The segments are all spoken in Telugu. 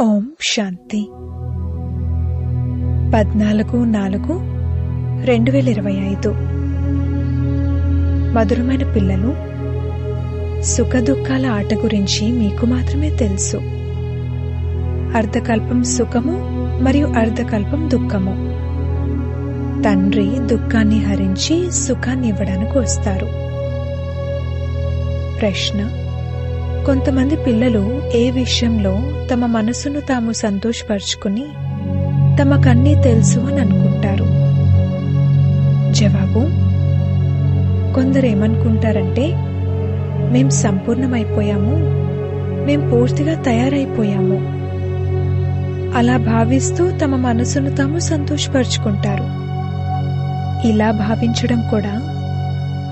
ఓం శాంతి. పద్నాలుగు నాలుగు రెండు వేల ఇరవై ఐదు. మధురమైన పిల్లలు సుఖదుఖాల ఆట గురించి మీకు మాత్రమే తెలుసు. అర్ధకల్పం సుఖము మరియు అర్ధకల్పం దుఃఖము. తండ్రి దుఃఖాన్ని హరించి సుఖాన్ని ఇవ్వడానికి వస్తారు. ప్రశ్న కొంతమంది పిల్లలు ఏ విషయంలో తమ మనసును తాము సంతోషపరుచుకుని తమకన్నీ తెలుసు అని అనుకుంటారు. జవాబు కొందరు ఏమనుకుంటారంటే మేం సంపూర్ణమైపోయాము మేం పూర్తిగా తయారైపోయాము. అలా భావిస్తూ తమ మనసును తాము సంతోషపరుచుకుంటారు. ఇలా భావించడం కూడా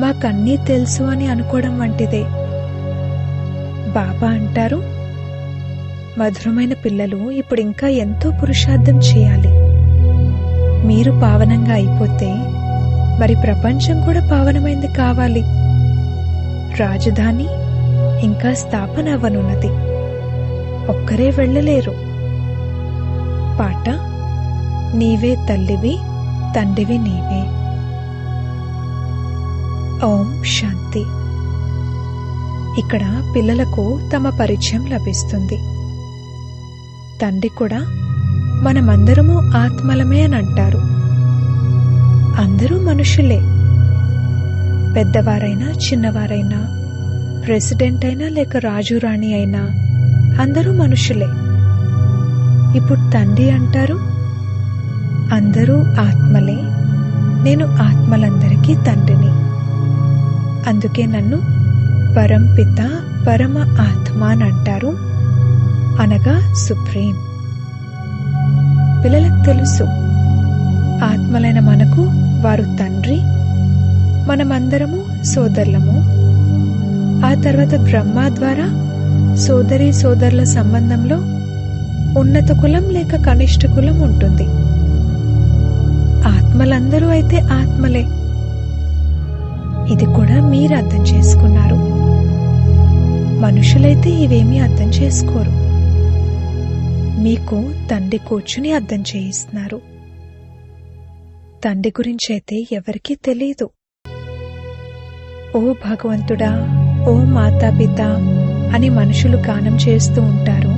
మాకన్నీ తెలుసు అని అనుకోవడం వంటిదే. బాబా అంటారు? మధురమైన పిల్లలు ఇప్పుడు ఇంకా ఎంతో పురుషార్థం చేయాలి. మీరు పావనంగా అయిపోతే మరి ప్రపంచం కూడా పావనమైంది కావాలి. రాజధాని ఇంకా స్థాపన అవ్వనున్నది. ఒక్కరే వెళ్ళలేరు. పాట నీవే తల్లివి తండ్రివి నీవే. ఓం శాంతి. ఇక్కడ పిల్లలకు తమ పరిచయం లభిస్తుంది. తండ్రి కూడా మనమందరము ఆత్మలమే అని అంటారు. అందరూ మనుషులే. పెద్దవారైనా చిన్నవారైనా ప్రెసిడెంట్ అయినా లేక రాజు రాణి అయినా అందరూ మనుషులే. ఇప్పుడు తండ్రి అంటారు అందరూ ఆత్మలే. నేను ఆత్మలందరికీ తండ్రిని. అందుకే నన్ను పరంపిత పరమ ఆత్మాన్ అని అంటారు. అనగా సుప్రీం. పిల్లలకు తెలుసు ఆత్మలైన మనకు వారు తండ్రి మనమందరము సోదరులము. ఆ తర్వాత బ్రహ్మ ద్వారా సోదరి సోదరుల సంబంధంలో ఉన్నత కులం లేక కనిష్ట కులం ఉంటుంది. ఆత్మలందరూ అయితే ఆత్మలే. ఇది కూడా మీరు అర్థం చేసుకున్నారు. మనుషులైతే ఇవేమీ అర్థం చేసుకోరు. మీకు తండ్రి కూర్చుని అర్థం చేయిస్తున్నారు. తండ్రి గురించి అయితే ఎవరికీ తెలియదు ఓ భగవంతుడా ఓ మాతాపిత అని మనుషులు గానం చేస్తూ ఉంటారు.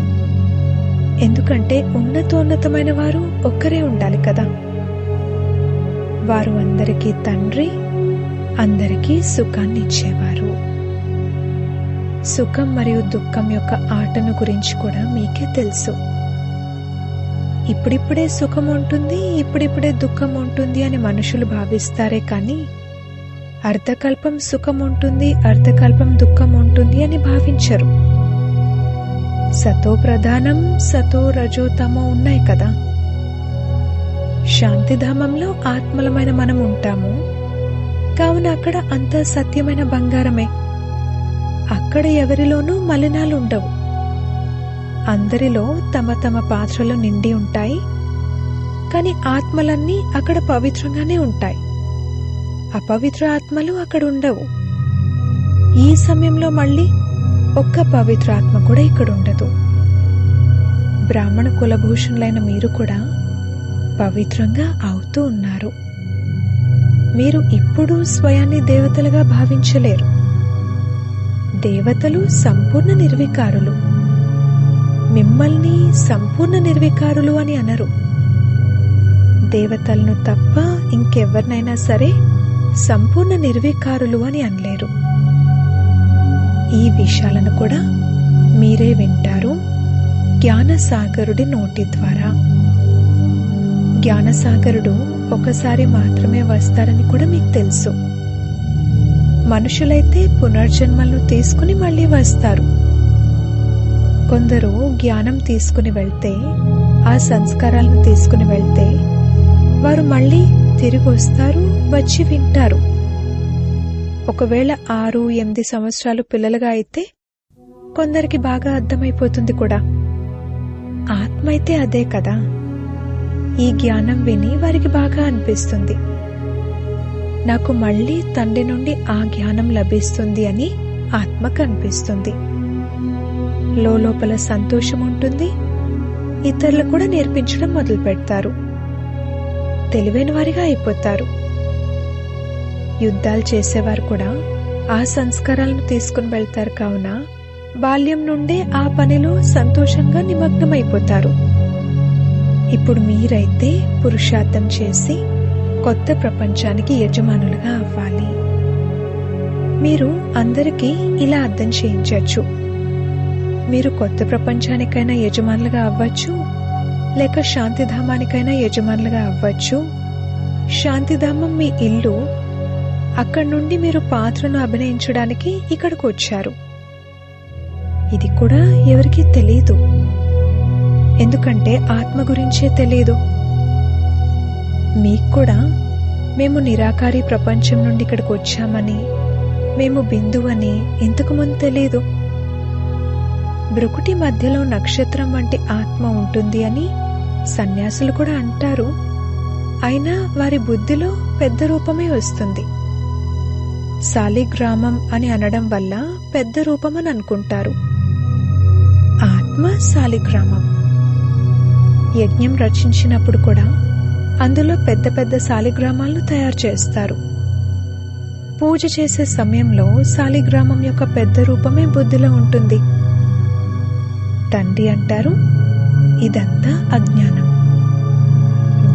ఎందుకంటే ఉన్నతోన్నతమైన వారు ఒక్కరే ఉండాలి కదా. వారు అందరికీ తండ్రి అందరికీ సుఖాన్ని ఇచ్చేవారు సుఖం మరియు దుఃఖం యొక్క ఆటను గురించి కూడా మీకే తెలుసు. ఇప్పుడిప్పుడే సుఖం ఉంటుంది ఇప్పుడిప్పుడే దుఃఖం ఉంటుంది అని మనుషులు భావిస్తారే కానీ అర్ధకల్పం సుఖం ఉంటుంది అర్ధకల్పం దుఃఖం ఉంటుంది అని భావించరు. సతో ప్రధానం సతో రజోతమో ఉన్నాయి కదా. శాంతిధామంలో ఆత్మలమైన మనం ఉంటాము. కావున అక్కడ అంతా సత్యమైన బంగారమే. అక్కడ ఎవరిలోనూ మలినాలు ఉండవు అందరిలో తమ తమ పాత్రలు నిండి ఉంటాయి కాని ఆత్మలన్నీ అక్కడ పవిత్రంగానే ఉంటాయి. అపవిత్ర ఆత్మలు అక్కడ ఉండవు ఈ సమయంలో మళ్ళీ ఒక్క పవిత్ర ఆత్మ కూడా ఇక్కడ ఉండదు బ్రాహ్మణ కులభూషణులైన మీరు కూడా పవిత్రంగా అవుతూ ఉన్నారు. మీరు ఇప్పుడు స్వయాన్ని దేవతలుగా భావించలేరు. దేవతలు సంపూర్ణ నిర్వికారులు. మిమ్మల్ని సంపూర్ణ నిర్వికారులు అని అనరు. దేవతలను తప్ప ఇంకెవరినైనా సరే సంపూర్ణ నిర్వికారులు అని అనలేరు. ఈ విషయాలను కూడా మీరే వింటారు జ్ఞానసాగరుడి నోటి ద్వారా. జ్ఞానసాగరుడు ఒకసారి మాత్రమే వస్తారని కూడా మీకు తెలుసు. మనుషులైతే పునర్జన్మలు తీసుకుని మళ్ళీ వస్తారు. కొందరు జ్ఞానం తీసుకుని వెళ్తే ఆ సంస్కారాలను తీసుకుని వెళ్తే వారు మళ్ళీ తిరిగి వస్తారు వచ్చి వింటారు. ఒకవేళ ఆరు ఎనిమిది సంవత్సరాలు పిల్లలుగా అయితే కొందరికి బాగా అర్థమైపోతుంది కూడా. ఆత్మ అయితే అదే కదా. ఈ జ్ఞానం విని వారికి బాగా అనిపిస్తుంది. నాకు మళ్ళీ తండ్రి నుండి ఆ జ్ఞానం లభిస్తుంది అని ఆత్మ కనిపిస్తుంది. లోపల సంతోషం ఉంటుంది. ఇతరులు కూడా నేర్పించడం మొదలు పెడతారు తెలివైన వారిగా అయిపోతారు. యుద్ధాలు చేసేవారు కూడా ఆ సంస్కారాలను తీసుకుని వెళ్తారు కావున బాల్యం నుండే ఆ పనిలో సంతోషంగా నిమగ్నమైపోతారు. ఇప్పుడు మీరైతే పురుషార్థం చేసి కొత్త ప్రపంచానికి యజమానులుగా అవ్వాలి. మీరు అందరికీ ఇలా అర్థం చేయించవచ్చు. మీరు కొత్త ప్రపంచానికైనా యజమానులుగా అవ్వచ్చు లేక శాంతిధామానికైనా యజమానులుగా అవ్వచ్చు. శాంతిధామం మీ ఇల్లు అక్కడి నుండి మీరు పాత్రను అభినయించడానికి ఇక్కడికి వచ్చారు. ఇది కూడా ఎవరికీ తెలియదు ఎందుకంటే ఆత్మ గురించే తెలియదు మీకు కూడా మేము నిరాకారి ప్రపంచం నుండి ఇక్కడికి వచ్చామని మేము బిందువని ఎంతకుముందు తెలియదు బ్రుకుటి మధ్యలో నక్షత్రం వంటి ఆత్మ ఉంటుంది అని సన్యాసులు కూడా అంటారు. అయినా వారి బుద్ధిలో పెద్ద రూపమే వస్తుంది. సాలిగ్రామం అని అనడం వల్ల పెద్ద రూపం అని అనుకుంటారు. ఆత్మ సాలిగ్రామం. యజ్ఞం రచించినప్పుడు కూడా అందులో పెద్ద పెద్ద సాలిగ్రామాలను తయారు చేస్తారు. పూజ చేసే సమయంలో సాలిగ్రామం యొక్క పెద్ద రూపమే బుద్ధిలో ఉంటుంది. తండ్రి అంటారు ఇదంతా అజ్ఞానం.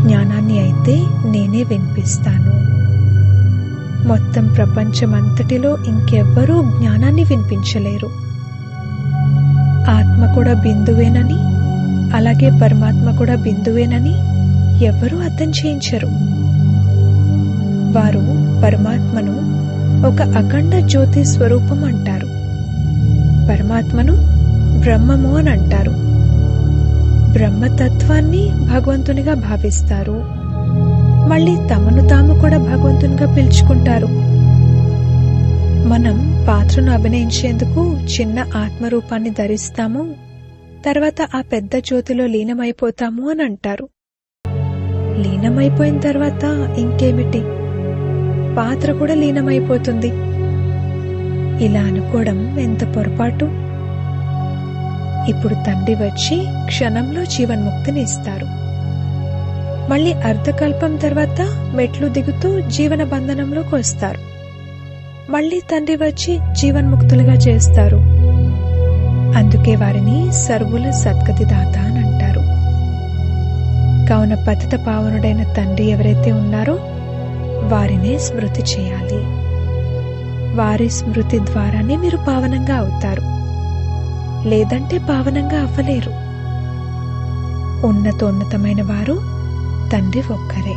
జ్ఞానాన్ని అయితే నేనే వినిపిస్తాను. మొత్తం ప్రపంచమంతటిలో ఇంకెవ్వరూ జ్ఞానాన్ని వినిపించలేరు. ఆత్మ కూడా బిందువేనని అలాగే పరమాత్మ కూడా బిందువేనని ఎవ్వరూ అర్థం చేయించరు. వారు పరమాత్మను ఒక అఖండ జ్యోతి స్వరూపం అంటారు. పరమాత్మను బ్రహ్మము అని అంటారు. బ్రహ్మతత్వాన్ని భగవంతునిగా భావిస్తారు. మళ్ళీ తమను తాము కూడా భగవంతునిగా పిలుచుకుంటారు. మనం పాత్రను అభినయించేందుకు చిన్న ఆత్మరూపాన్ని ధరిస్తాము తర్వాత ఆ పెద్ద జ్యోతిలో లీనమైపోతాము అని అంటారు. లీనమైపోయిన తర్వాత ఇంకేమిటి? పాత్ర కూడా లీనమైపోతుంది. ఇలా అనుకోవడం ఎంత పొరపాటు? ఇప్పుడు తండ్రి వచ్చి క్షణంలో జీవన్ముక్తిని ఇస్తారు. మళ్ళీ అర్ధకల్పం తర్వాత మెట్లు దిగుతూ జీవన బంధనంలోకి వస్తారు మళ్ళీ తండ్రి వచ్చి జీవన్ముక్తులుగా చేస్తారు. అందుకే వారిని సర్వుల సద్గతిదాత అని అంటారు. కావున పతిత పావనుడైన తండ్రి ఎవరైతే ఉన్నారో వారినే స్మృతి చేయాలి. వారి స్మృతి ద్వారానే మీరు పావనంగా అవుతారు. లేదంటే పావనంగా అవ్వలేరు. ఉన్నతోన్నతమైన వారు తండ్రి ఒక్కరే.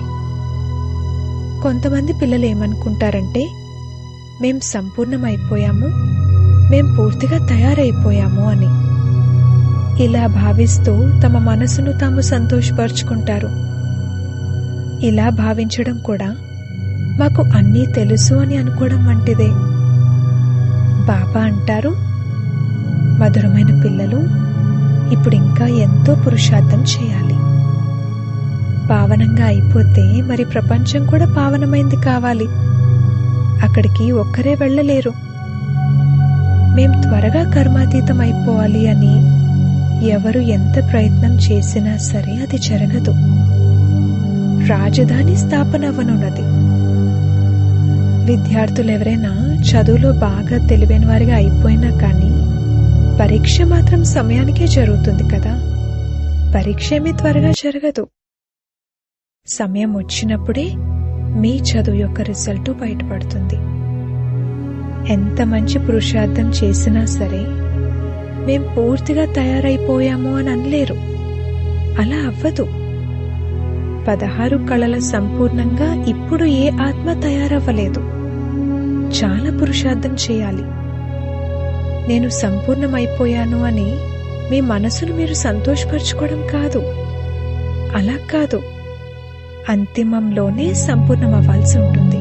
కొంతమంది పిల్లలు ఏమనుకుంటారంటే మేం సంపూర్ణమైపోయాము మేం పూర్తిగా తయారైపోయాము అని. ఇలా భావిస్తూ తమ మనసును తాము సంతోషపరుచుకుంటారు. ఇలా భావించడం కూడా మాకు అన్నీ తెలుసు అని అనుకోవడం వంటిదే. బాబా అంటారు మధురమైన పిల్లలు ఇప్పుడు ఇంకా ఎంతో పురుషార్థం చేయాలి. పావనంగా అయిపోతే మరి ప్రపంచం కూడా పావనమైంది కావాలి. అక్కడికి ఒక్కరే వెళ్ళలేరు. మేం త్వరగా కర్మాతీతం అయిపోవాలి అని ఎవరు ఎంత ప్రయత్నం చేసినా సరే అది జరగదు. రాజధాని స్థాపన అవ్వనున్నది విద్యార్థులు ఎవరైనా చదువులో బాగా తెలివైన వారిగా అయిపోయినా కానీ పరీక్ష మాత్రం సమయానికే జరుగుతుంది కదా. పరీక్ష ఏమీ త్వరగా జరగదు. సమయం వచ్చినప్పుడే మీ చదువు యొక్క రిజల్ట్ బయటపడుతుంది. ఎంత మంచి పురుషార్థం చేసినా సరే మేం పూర్తిగా తయారైపోయాము అని అనలేరు. అలా అవ్వదు. పదహారు కళల సంపూర్ణంగా ఇప్పుడు ఏ ఆత్మ తయారవ్వలేదు. చాలా పురుషార్థం చేయాలి. నేను సంపూర్ణమైపోయాను అని మీ మనసును మీరు సంతోషపరచుకోవడం కాదు. అలా కాదు. అంతిమంలోనే సంపూర్ణమవ్వాల్సి ఉంటుంది.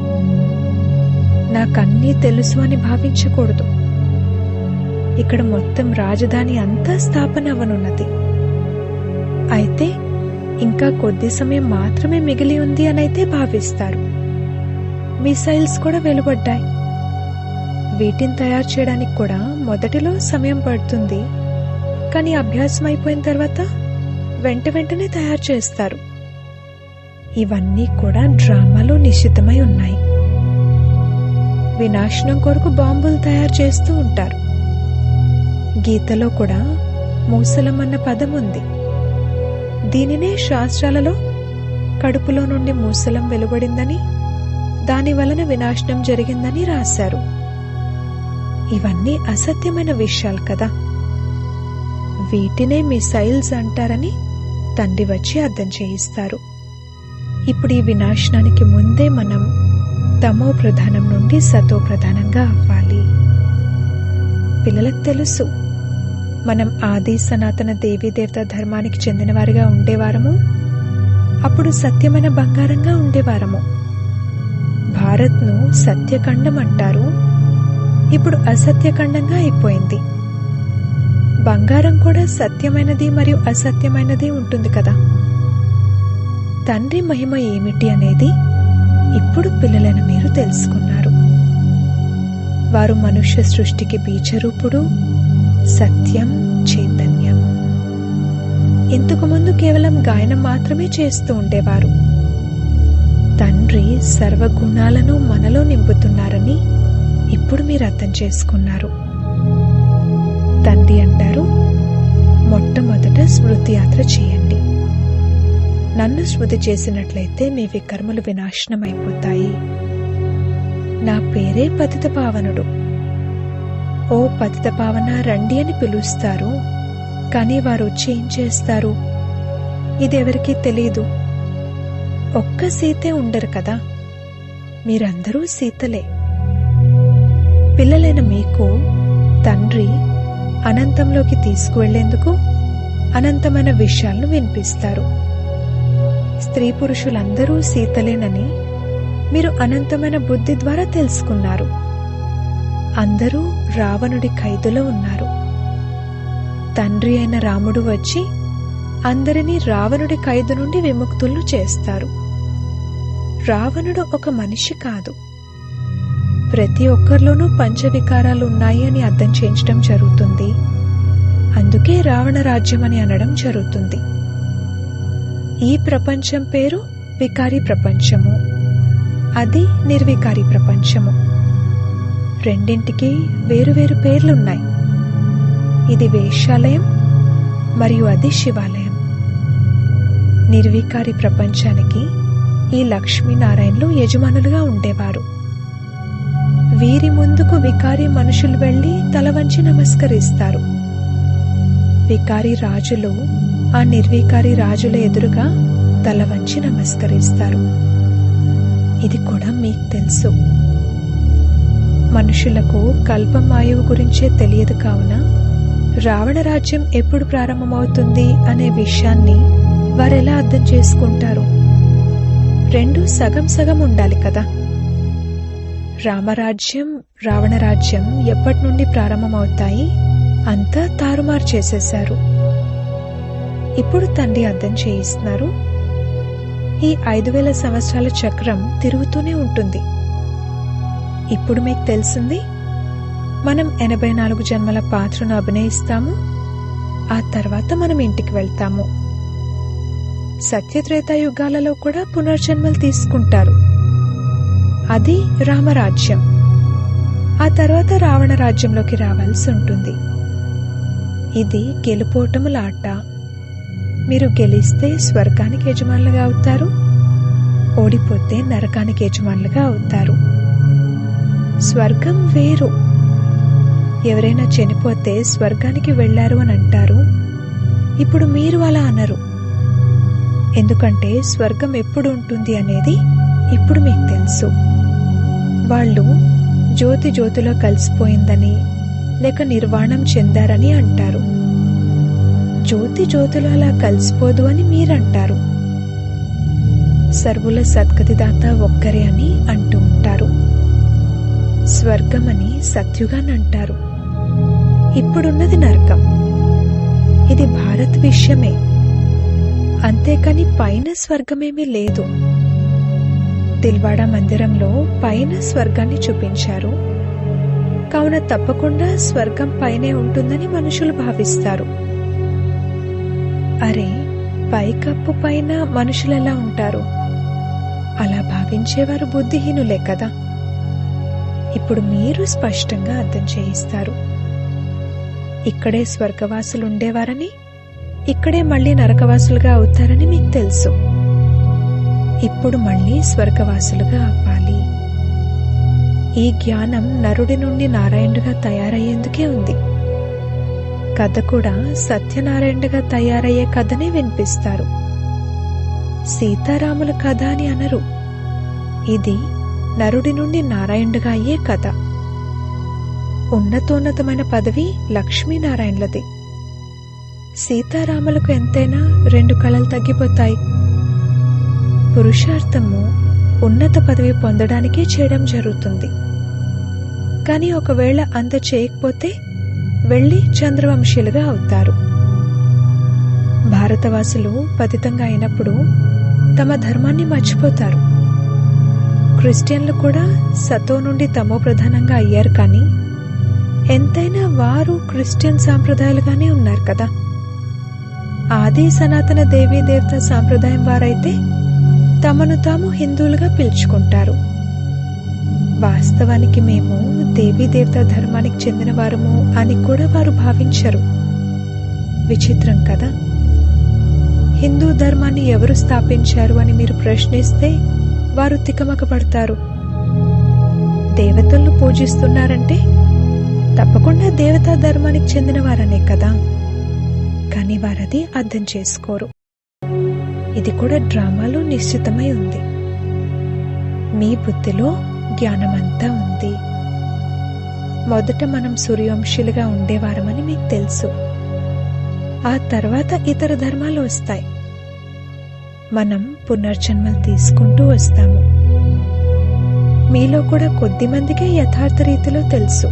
నాకన్నీ తెలుసు అని భావించకూడదు. ఇక్కడ మొత్తం రాజధాని అంతా స్థాపన అవనున్నది. అయితే ఇంకా కొద్ది సమయం మాత్రమే మిగిలి ఉంది అనైతే భావిస్తారు. మిసైల్స్ కూడా వెలువడ్డాయి. వీటిని తయారు చేయడానికి కూడా మొదటిలో సమయం పడుతుంది. కానీ అభ్యాసం అయిపోయిన తర్వాత వెంట వెంటనే తయారు చేస్తారు. ఇవన్నీ కూడా డ్రామాలో నిశ్చితమై ఉన్నాయి. వినాశనం కొరకు బాంబులు తయారు చేస్తూ ఉంటారు. గీతలో కూడా మూసలం అన్న పదం ఉంది దీనినే శాస్త్రాలలో కడుపులో నుండి మూసలం వెలువడిందని దాని వలన వినాశనం జరిగిందని రాశారు. ఇవన్నీ అసత్యమైన విషయాలు కదా. వీటినే మిసైల్స్ అంటారని తండ్రి వచ్చి అర్థం చేయిస్తారు. ఇప్పుడు ఈ వినాశనానికి ముందే మనం తమో ప్రధానం నుండి సతో ప్రధానంగా అవ్వాలి. పిల్లలకు తెలుసు మనం ఆది సనాతన దేవీ దేవత ధర్మానికి చెందినవారిగా ఉండేవారము? అప్పుడు సత్యమైన బంగారంగా ఉండేవారము. భారత్ను సత్యఖండం అంటారు. ఇప్పుడు అసత్యఖండంగా అయిపోయింది. బంగారం కూడా సత్యమైనది మరియు అసత్యమైనది ఉంటుంది కదా? తండ్రి మహిమ ఏమిటి అనేది ఇప్పుడు పిల్లలను మీరు తెలుసుకున్నారు. వారు మనుష్య సృష్టికి బీజరూపుడు సత్యం చైతన్యం. ఇంతకుముందు కేవలం గాయనం మాత్రమే చేస్తూ ఉండేవారు. తండ్రి సర్వగుణాలను మనలో నింపుతున్నారని ఇప్పుడు మీరు అర్థం చేసుకున్నారు. తండ్రి అంటారు మొట్టమొదట స్మృతి యాత్ర చేయండి. నన్ను స్మృతి చేసినట్లయితే మీ వికర్మలు వినాశనం అయిపోతాయి నా పేరే పతిత పావనుడు. ఓ పతిత పావన రండి అని పిలుస్తారు. కానీ వారు వచ్చి ఏం చేస్తారు? ఇది తెలీదు. ఒక్క సీతే ఉండరు కదా. మీరందరూ సీతలే. పిల్లలైన మీకు తండ్రి అనంతంలోకి తీసుకువెళ్ళేందుకు అనంతమైన విషయాలను వినిపిస్తారు. స్త్రీ పురుషులందరూ సీతలేనని మీరు అనంతమైన బుద్ధి ద్వారా తెలుసుకున్నారు. అందరూ రావణుడి ఖైదులో ఉన్నారు. తండ్రి అయిన రాముడు వచ్చి అందరినీ రావణుడి ఖైదు నుండి విముక్తులను చేస్తారు. రావణుడు ఒక మనిషి కాదు. ప్రతి ఒక్కరిలోనూ పంచవికారాలు ఉన్నాయి అని అర్థం చేయించడం జరుగుతుంది. అందుకే రావణ రాజ్యం అని అనడం జరుగుతుంది. ఈ ప్రపంచం పేరు వికారి ప్రపంచము. అది నిర్వికారి ప్రపంచము. రెండింటికి వేరువేరు పేర్లున్నాయి. ఇది వేశ్యాలయం మరియు అది శివాలయం. నిర్వికారి ప్రపంచానికి ఈ లక్ష్మీనారాయణలు యజమానులుగా ఉండేవారు. వీరి ముందుకు వికారి మనుషులు వెళ్ళి తల వంచి నమస్కరిస్తారు. వికారి రాజులు ఆ నిర్వికారి రాజుల ఎదురుగా తల వంచి నమస్కరిస్తారు. ఇది కూడా మీకు తెలుసు. మనుషులకు కల్పమాయువు గురించే తెలియదు కావున రావణ రాజ్యం ఎప్పుడు ప్రారంభమవుతుంది అనే విషయాన్ని వారెలా అర్థం చేసుకుంటారు? రెండు సగం సగం ఉండాలి కదా. రామరాజ్యం రావణ రాజ్యం ఎప్పటి నుండి ప్రారంభమవుతాయి? అంతా తారుమారు చేసేశారు. ఇప్పుడు తండ్రి అర్థం చేయిస్తున్నారు. ఈ ఐదు వేల సంవత్సరాల చక్రం తిరుగుతూనే ఉంటుంది. ఇప్పుడు మీకు తెలిసింది మనం ఎనభై నాలుగు జన్మల పాత్రను అభినయిస్తాము ఆ తర్వాత మనం ఇంటికి వెళ్తాము. సత్యత్రేతాయుగాలలో కూడా పునర్జన్మలు తీసుకుంటారు. అది రామరాజ్యం. ఆ తర్వాత రావణ రాజ్యంలోకి రావాల్సి ఉంటుంది. ఇది గెలుపోటముల ఆట. మీరు గెలిస్తే స్వర్గానికి యజమానులుగా అవుతారు ఓడిపోతే నరకానికి యజమానులుగా అవుతారు. స్వర్గం వేరు. ఎవరైనా చనిపోతే స్వర్గానికి వెళ్ళారు అని అంటారు. ఇప్పుడు మీరు అలా అనరు. ఎందుకంటే స్వర్గం ఎప్పుడు ఉంటుంది అనేది ఇప్పుడు మీకు తెలుసు. వాళ్ళు జ్యోతి జ్యోతిలో కలిసిపోయిందని లేక నిర్వాణం చెందారని అంటారు. జ్యోతి జ్యోతిలో అలా కలిసిపోదు అని మీరంటారు. సర్వుల సద్గతిదాత ఒక్కరే అని అంటూ ఉంటారు. స్వర్గమని సత్యుగానంటారు. ఇప్పుడున్నది నరకం. ఇది భారత్ విషయమే. అంతేకాని పైన స్వర్గమేమీ లేదు. దిల్వాడా మందిరంలో పైన స్వర్గాన్ని చూపించారు. కావున తప్పకుండా స్వర్గం పైనే ఉంటుందని మనుషులు భావిస్తారు. అరే పైకప్పు పైన మనుషులెలా ఉంటారు? అలా భావించేవారు బుద్ధిహీనులే కదా. ఇప్పుడు మీరు స్పష్టంగా అర్థం చేయిస్తారు. ఇక్కడే స్వర్గవాసులు ఉండేవారని ఇక్కడే మళ్ళీ నరకవాసులుగా అవుతారని మీకు తెలుసు. ఇప్పుడు మళ్ళీ స్వర్గవాసులుగా అవ్వాలి. ఈ జ్ఞానం నరుడి నుండి నారాయణుడిగా తయారయ్యేందుకే ఉంది. కథ కూడా సత్యనారాయణుడిగా తయారయ్యే కథనే వినిపిస్తారు. సీతారాముల కథ అని అనరు. ఇది నరుడి నుండి నారాయణుడిగా అయ్యే కథ. ఉన్నతోన్నతమైన పదవి లక్ష్మీనారాయణలది. సీతారాములకు ఎంతైనా రెండు కళలు తగ్గిపోతాయి. పురుషార్థము ఉన్నత పదవి పొందడానికే చేయడం జరుగుతుంది. కానీ ఒకవేళ అంత చేయకపోతే వెళ్ళి చంద్రవంశీయులుగా అవుతారు. భారతవాసులు పతితంగా అయినప్పుడు తమ ధర్మాన్ని మర్చిపోతారు. క్రిస్టియన్లు కూడా సతో నుండి తమో ప్రధానంగా అయ్యారు కానీ ఎంతైనా వారు క్రిస్టియన్ సాంప్రదాయాలుగానే ఉన్నారు కదా. ఆది సనాతన దేవీ దేవత సాంప్రదాయం వారైతే తమను తాము హిందువులుగా పిలుచుకుంటారు. వాస్తవానికి మేము దేవీ దేవత ధర్మానికి చెందిన వారము అని కూడా వారు భావించరు. విచిత్రం కదా. హిందూ ధర్మాన్ని ఎవరు స్థాపించారు అని మీరు ప్రశ్నిస్తే వారు తికమకపడతారు. దేవతలను పూజిస్తున్నారంటే తప్పకుండా దేవతా ధర్మానికి చెందిన వారనే కదా. కానీ వారది అర్థం చేసుకోరు. ఇది కూడా డ్రామాలో నిశ్చితమై ఉంది. మీ బుద్ధిలో జ్ఞానమంతా ఉంది. మొదట మనం సూర్యవంశీలుగా ఉండేవారమని మీకు తెలుసు. ఆ తర్వాత ఇతర ధర్మాలు వస్తాయి. మనం పునర్జన్మలు తీసుకుంటూ వస్తాము. మీలో కూడా కొద్ది మందికే యథార్థ రీతిలో తెలుసు.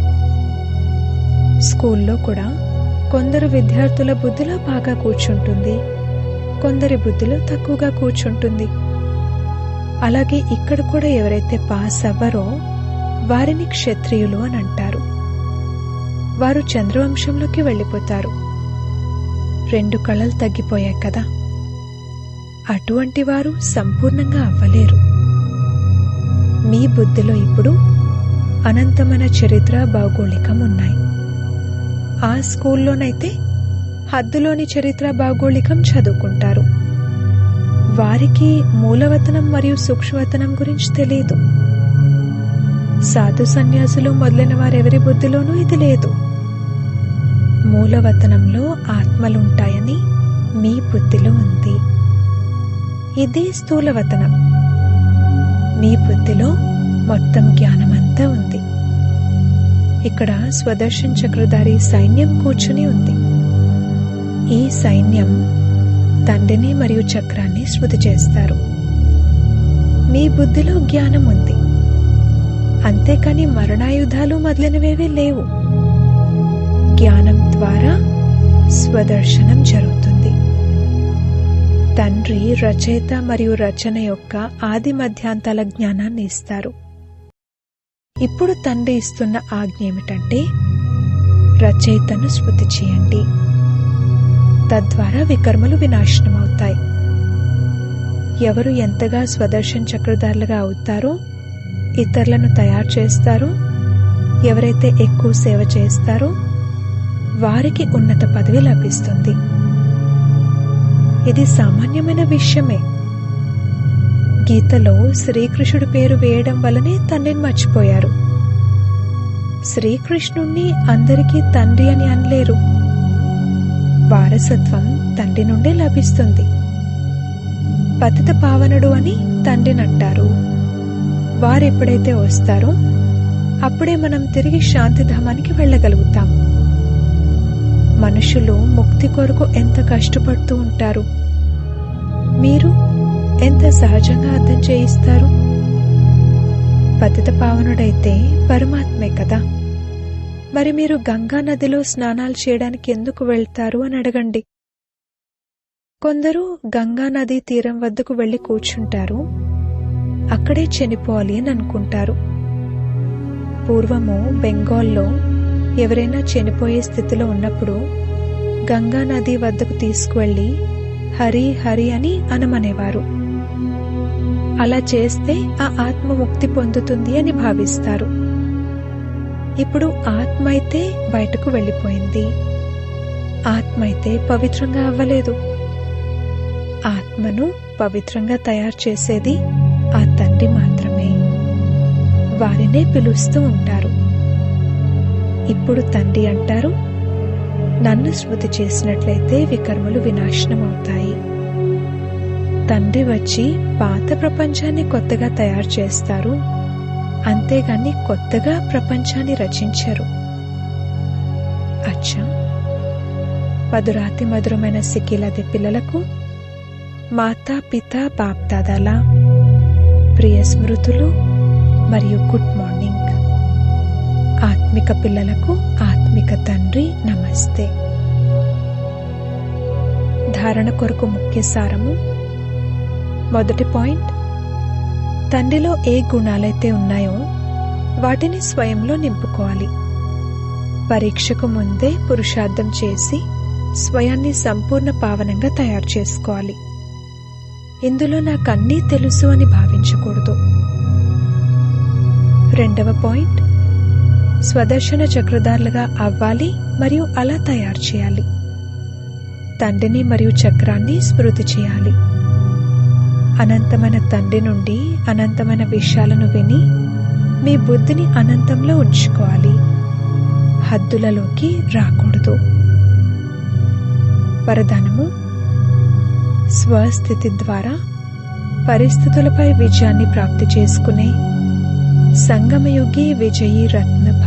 స్కూల్లో కూడా కొందరు విద్యార్థుల బుద్ధిలో బాగా కూర్చుంటుంది కొందరి బుద్ధిలో తక్కువగా కూర్చుంటుంది. అలాగే ఇక్కడ కూడా ఎవరైతే పాస్ అవ్వరో వారిని క్షత్రియులు అని అంటారు. వారు చంద్రవంశంలోకి వెళ్ళిపోతారు. రెండు కళలు తగ్గిపోయాయి కదా. అటువంటి వారు సంపూర్ణంగా అవ్వలేరు. మీ బుద్ధిలో ఇప్పుడు అనంతమైన చరిత్ర భౌగోళికం ఉన్నాయి. ఆ స్కూల్లోనైతే హద్దులోని చరిత్ర భౌగోళికం చదువుకుంటారు. వారికి మూలవతనం మరియు సూక్ష్మవతనం గురించి తెలియదు. సాధు సన్యాసులు మొదలైన వారెవరి బుద్ధిలోనూ ఇది లేదు. మూలవతనంలో ఆత్మలుంటాయని మీ బుద్ధిలో ఉంది. ఇది స్థూలవతనం మీ బుద్ధిలో మొత్తం జ్ఞానమంతా ఉంది. ఇక్కడ స్వదర్శన్ చక్రధారి సైన్యం కూర్చుని ఉంది. ఈ సైన్యం తండ్రిని మరియు చక్రాన్ని శృతి చేస్తారు. మీ బుద్ధిలో జ్ఞానం ఉంది. అంతేకాని మరణాయుధాలు మొదలైనవేవి లేవు. జ్ఞానం ద్వారా స్వదర్శనం జరుగుతుంది. తండ్రి రచయిత మరియు రచన యొక్క ఆది మధ్యాంతాల జ్ఞానాన్ని ఇస్తారు. ఇప్పుడు తండ్రి ఇస్తున్న ఆజ్ఞ ఏమిటంటే రచయితను స్మృతి చేయండి. తద్వారా వికర్మలు వినాశనమవుతాయి. ఎవరు ఎంతగా స్వదర్శన చక్రధారులుగా అవుతారో ఇతరులను తయారు చేస్తారో ఎవరైతే ఎక్కువ సేవ చేస్తారో వారికి ఉన్నత పదవి లభిస్తుంది. ఇది సామాన్యమైన విషయమే. గీతలో శ్రీకృష్ణుడి పేరు వేయడం వలనే తండ్రిని మర్చిపోయారు. శ్రీకృష్ణుణ్ణి అందరికీ తండ్రి అని అనలేరు. వారసత్వం తండ్రి నుండే లభిస్తుంది. పతిత పావనుడు అని తండ్రిని అంటారు. వారెప్పుడైతే వస్తారో అప్పుడే మనం తిరిగి శాంతిధామానికి వెళ్ళగలుగుతాం. మనుషులు ముక్తి కొరకు ఎంత కష్టపడుతూ ఉంటారు? మీరు ఎంత సహజంగా అర్థం చేయిస్తారు? పతిత పావనుడైతే పరమాత్మే కదా. మరి మీరు గంగా నదిలో స్నానాలు చేయడానికి ఎందుకు వెళ్తారు అని అడగండి. కొందరు గంగా నది తీరం వద్దకు వెళ్ళి కూర్చుంటారు. అక్కడే చనిపోవాలి అని అనుకుంటారు. పూర్వము బెంగాల్లో ఎవరైనా చనిపోయే స్థితిలో ఉన్నప్పుడు గంగా నది వద్దకు తీసుకువెళ్ళి హరి హరి అని అనమనేవారు. అలా చేస్తే ఆ ఆత్మ ముక్తి పొందుతుంది అని భావిస్తారు. ఇప్పుడు ఆత్మ అయితే బయటకు వెళ్ళిపోయింది. ఆత్మ అయితే పవిత్రంగా అవ్వలేదు. ఆత్మను పవిత్రంగా తయారు చేసేది ఆ తండ్రి మాత్రమే. వారినే పిలుస్తూ ఉంటారు. ఇప్పుడు తండ్రి అంటారు నన్ను స్మృతి చేసినట్లయితే వికర్మలు వినాశనమవుతాయి. తండ్రి వచ్చి పాత ప్రపంచాన్ని కొత్తగా తయారు చేస్తారు అంతేగాని కొత్తగా ప్రపంచాన్ని రచించరు. అచ్చా! మధురాతి మధురమైన సిక్కిలది పిల్లలకు మాతా పిత బాప్దాదాల ప్రియ స్మృతులు మరియు గుడ్ మార్నింగ్. ఆత్మిక పిల్లలకు ఆత్మిక తండ్రి నమస్తే. ధారణ కొరకు ముఖ్య సారము. మొదటి పాయింట్. తండ్రిలో ఏ గుణాలైతే ఉన్నాయో వాటిని స్వయంలో నింపుకోవాలి. పరీక్షకు ముందే పురుషార్థం చేసి స్వయాన్ని సంపూర్ణ పావనంగా తయారు చేసుకోవాలి. ఇందులో నాకన్నీ తెలుసు అని భావించకూడదు. రెండవ పాయింట్. స్వదర్శన చక్రధారులుగా అవ్వాలి మరియు అలా తయారు చేయాలి. తండ్రిని మరియు చక్రాన్ని స్మృతి చేయాలి. అనంతమైన తండ్రి నుండి అనంతమైన విషయాలను విని మీ బుద్ధిని అనంతంలో ఉంచుకోవాలి. హద్దులలోకి రాకూడదు. వరదానము స్వస్థితి ద్వారా పరిస్థితులపై విజయాన్ని ప్రాప్తి చేసుకునే సంగమయుగి విజయీ రత్నం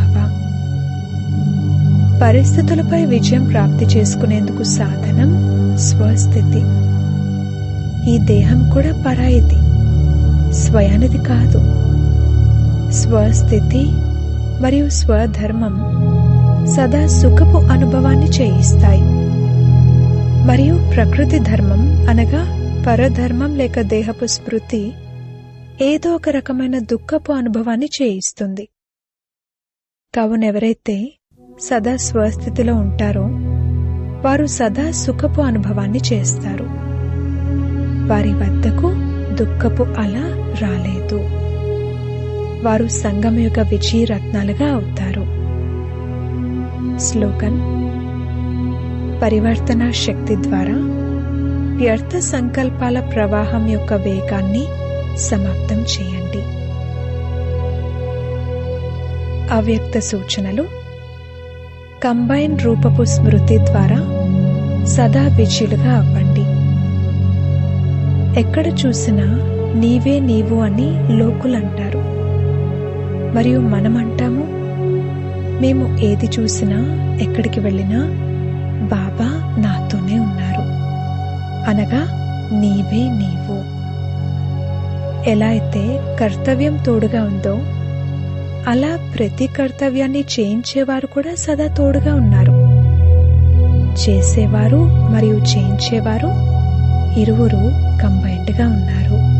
పరిస్థితులపై విజయం ప్రాప్తి చేసుకునేందుకు సాధనం స్వస్థితి. ఈ దేహం కూడా పరాయిది. స్వయానిది కాదు. స్వస్థితి మరియు స్వధర్మం సదా సుఖపు అనుభవాన్ని చేయిస్తాయి. మరియు ప్రకృతి ధర్మం అనగా పరధర్మం లేక దేహపు స్మృతి ఏదో ఒక రకమైన దుఃఖపు అనుభవాన్ని చేయిస్తుంది. కావునెవరైతే సదా స్వస్థితిలో ఉంటారో వారు సదా సుఖపు అనుభవాన్ని చేస్తారు. వారి వద్దకు దుఃఖపు అల రాలేదు. వారు సంగం యొక్క విజయరత్నాలుగా అవుతారు. స్లోగన్ పరివర్తన శక్తి ద్వారా వ్యర్థ సంకల్పాల ప్రవాహం యొక్క వేగాన్ని సమాప్తం చేయండి. అవ్యక్త సూచనలు కంబైన్ రూపపు స్మృతి ద్వారా సదా విజయులుగా అవ్వండి. ఎక్కడ చూసినా నీవే నీవు అని లోకులంటారు. మరియు మనమంటాము మేము ఏది చూసినా ఎక్కడికి వెళ్ళినా బాబా నాతోనే ఉన్నారు. అనగా నీవే నీవు. ఎలా అయితే కర్తవ్యం తోడుగా ఉందో అలా ప్రతి కర్తవ్యాన్ని చేయించేవారు కూడా సదా తోడుగా ఉన్నారు. చేసేవారు మరియు చేయించేవారు ఇరువురు కంబైన్డ్గా ఉన్నారు.